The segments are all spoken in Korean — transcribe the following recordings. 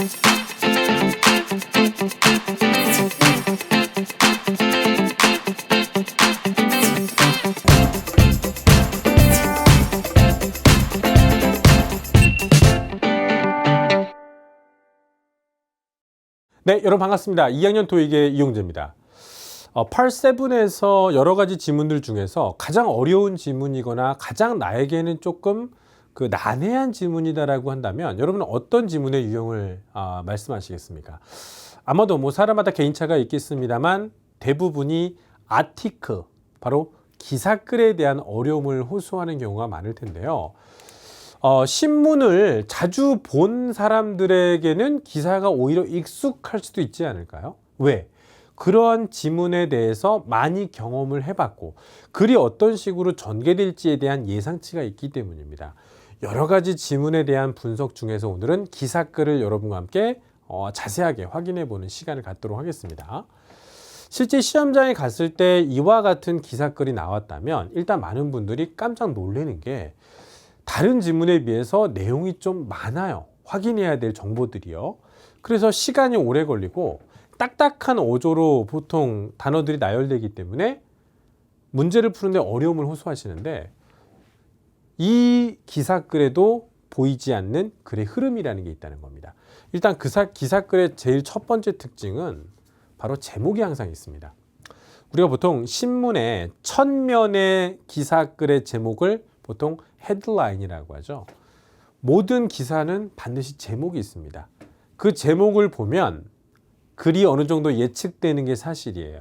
네, 여러분 반갑습니다. 2학년 토익의 이용재입니다. 어, 8세븐에서 여러 가지 지문들 중에서 가장 어려운 지문이거나 가장 나에게는 조금 그 난해한 지문이다라고 한다면 여러분은 어떤 지문의 유형을 아, 말씀하시겠습니까? 아마도 뭐 사람마다 개인차가 있겠습니다만 대부분이 아티클, 바로 기사글에 대한 어려움을 호소하는 경우가 많을 텐데요. 어, 신문을 자주 본 사람들에게는 기사가 오히려 익숙할 수도 있지 않을까요? 왜? 그러한 지문에 대해서 많이 경험을 해봤고 글이 어떤 식으로 전개될지에 대한 예상치가 있기 때문입니다. 여러 가지 지문에 대한 분석 중에서 오늘은 기사글을 여러분과 함께 어, 자세하게 확인해 보는 시간을 갖도록 하겠습니다. 실제 시험장에 갔을 때 이와 같은 기사글이 나왔다면 일단 많은 분들이 깜짝 놀라는 게 다른 지문에 비해서 내용이 좀 많아요. 확인해야 될 정보들이요. 그래서 시간이 오래 걸리고 딱딱한 어조로 보통 단어들이 나열되기 때문에 문제를 푸는데 어려움을 호소하시는데 이 기사글에도 보이지 않는 글의 흐름이라는 게 있다는 겁니다. 일단 그 사, 기사글의 제일 첫 번째 특징은 바로 제목이 항상 있습니다. 우리가 보통 신문의 천면의 기사글의 제목을 보통 헤드라인이라고 하죠. 모든 기사는 반드시 제목이 있습니다. 그 제목을 보면 글이 어느 정도 예측되는 게 사실이에요.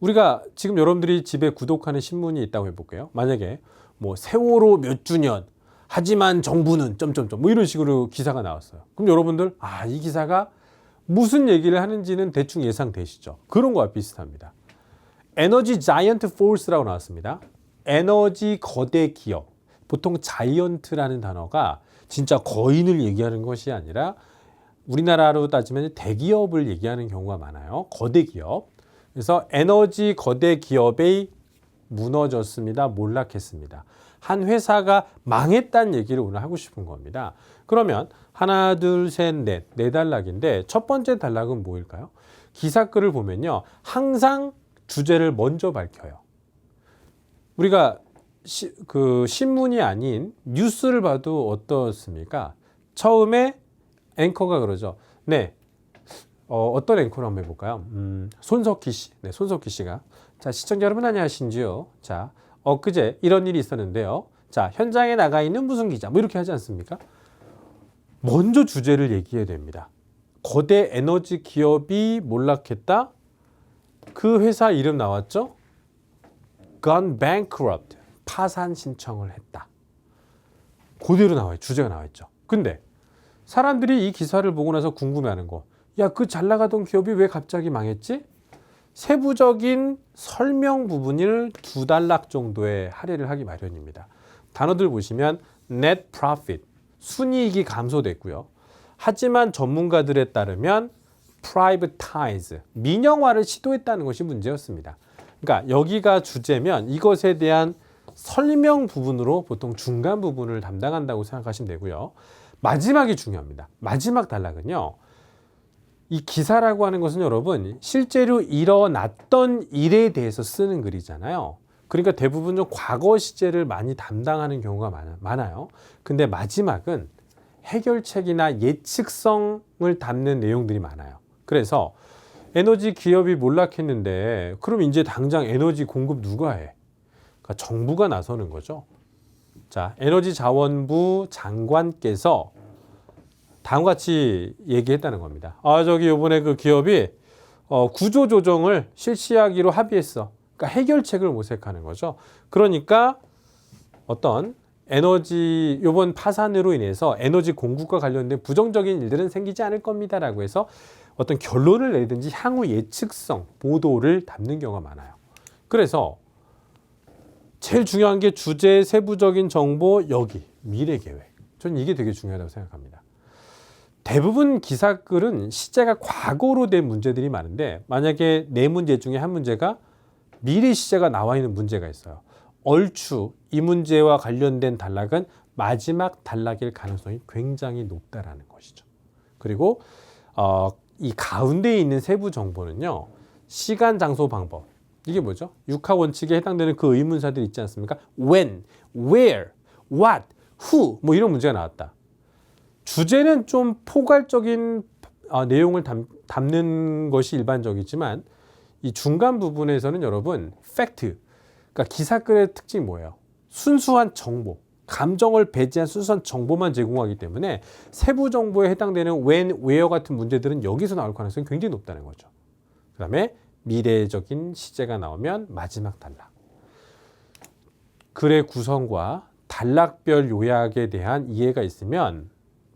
우리가 지금 여러분들이 집에 구독하는 신문이 있다고 해볼게요. 만약에 뭐 세월호 몇 주년 하지만 정부는 점점점 뭐 이런 식으로 기사가 나왔어요. 그럼 여러분들 아 이 기사가 무슨 얘기를 하는지는 대충 예상되시죠. 그런 거와 비슷합니다. 에너지 자이언트 포스라고 나왔습니다. 에너지 거대 기업. 보통 자이언트라는 단어가 진짜 거인을 얘기하는 것이 아니라 우리나라로 따지면 대기업을 얘기하는 경우가 많아요. 거대 기업. 그래서 에너지 거대 기업이 무너졌습니다. 몰락했습니다. 한 회사가 망했다는 얘기를 오늘 하고 싶은 겁니다. 그러면 하나, 둘, 셋, 넷, 네 단락인데 첫 번째 단락은 뭐일까요? 기사글을 보면요. 항상 주제를 먼저 밝혀요. 우리가 시, 그 신문이 아닌 뉴스를 봐도 어떻습니까? 처음에 앵커가 그러죠. 네. 어, 어떤 앵커를 한번 해볼까요? 음, 손석희 씨. 네, 손석희 씨가. 자, 시청자 여러분 안녕하신지요? 자, 엊그제 이런 일이 있었는데요. 자, 현장에 나가 있는 무슨 기자. 뭐 이렇게 하지 않습니까? 먼저 주제를 얘기해야 됩니다. 거대 에너지 기업이 몰락했다. 그 회사 이름 나왔죠? gone bankrupt. 파산 신청을 했다. 그대로 나와요. 주제가 나와 있죠. 근데 사람들이 이 기사를 보고 나서 궁금해하는 거. 야, 그 잘 나가던 기업이 왜 갑자기 망했지? 세부적인 설명 부분을 두 단락 정도의 할애를 하기 마련입니다. 단어들 보시면 net profit, 순이익이 감소됐고요. 하지만 전문가들에 따르면 privatize, 민영화를 시도했다는 것이 문제였습니다. 그러니까 여기가 주제면 이것에 대한 설명 부분으로 보통 중간 부분을 담당한다고 생각하시면 되고요. 마지막이 중요합니다. 마지막 단락은요. 이 기사라고 하는 것은 여러분 실제로 일어났던 일에 대해서 쓰는 글이잖아요. 그러니까 대부분 좀 과거 시제를 많이 담당하는 경우가 많아 요. 근데 마지막은 해결책이나 예측성을 담는 내용들이 많아요. 그래서 에너지 기업이 몰락했는데 그럼 이제 당장 에너지 공급 누가 해? 그러니까 정부가 나서는 거죠. 자, 에너지 자원부 장관께서 다음과 같이 얘기했다는 겁니다. 아, 저기 요번에 그 기업이 어, 구조 조정을 실시하기로 합의했어. 그러니까 해결책을 모색하는 거죠. 그러니까 어떤 에너지 요번 파산으로 인해서 에너지 공급과 관련된 부정적인 일들은 생기지 않을 겁니다라고 해서 어떤 결론을 내든지 향후 예측성 보도를 담는 경우가 많아요. 그래서 제일 중요한 게 주제 세부적인 정보 여기 미래 계획. 저는 이게 되게 중요하다고 생각합니다. 대부분 기사글은 시제가 과거로 된 문제들이 많은데 만약에 네 문제 중에 한 문제가 미래 시제가 나와 있는 문제가 있어요. 얼추 이 문제와 관련된 단락은 마지막 단락일 가능성이 굉장히 높다라는 것이죠. 그리고 어, 이 가운데 있는 세부 정보는요. 시간, 장소, 방법. 이게 뭐죠? 육하 원칙에 해당되는 그 의문사들 있지 않습니까? when, where, what, who 뭐 이런 문제가 나왔다. 주제는 좀 포괄적인 어, 내용을 담, 담는 것이 일반적이지만 이 중간 부분에서는 여러분 팩트, 그러니까 기사글의 특징이 뭐예요? 순수한 정보, 감정을 배제한 순수한 정보만 제공하기 때문에 세부 정보에 해당되는 when, where 같은 문제들은 여기서 나올 가능성이 굉장히 높다는 거죠. 그 다음에 미래적인 시제가 나오면 마지막 단락. 글의 구성과 단락별 요약에 대한 이해가 있으면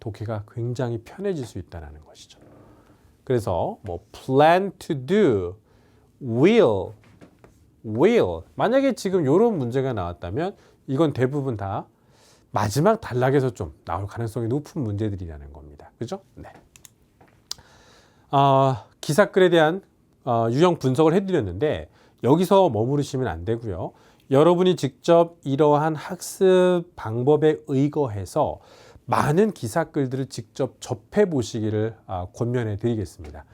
독해가 굉장히 편해질 수 있다는 것이죠. 그래서 뭐 plan to do, will, will. 만약에 지금 이런 문제가 나왔다면 이건 대부분 다 마지막 단락에서 좀 나올 가능성이 높은 문제들이라는 겁니다. 그죠? 네. 아, 기사글에 대한 어, 유형 분석을 해드렸는데 여기서 머무르시면 안 되고요. 여러분이 직접 이러한 학습 방법에 의거해서 많은 기사글들을 직접 접해 보시기를 아, 권면해 드리겠습니다.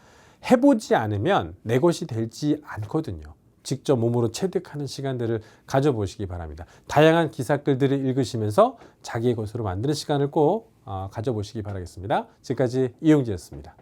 해보지 않으면 내 것이 되지 않거든요. 직접 몸으로 체득하는 시간들을 가져보시기 바랍니다. 다양한 기사글들을 읽으시면서 자기의 것으로 만드는 시간을 꼭 아, 가져보시기 바라겠습니다. 지금까지 이용지였습니다.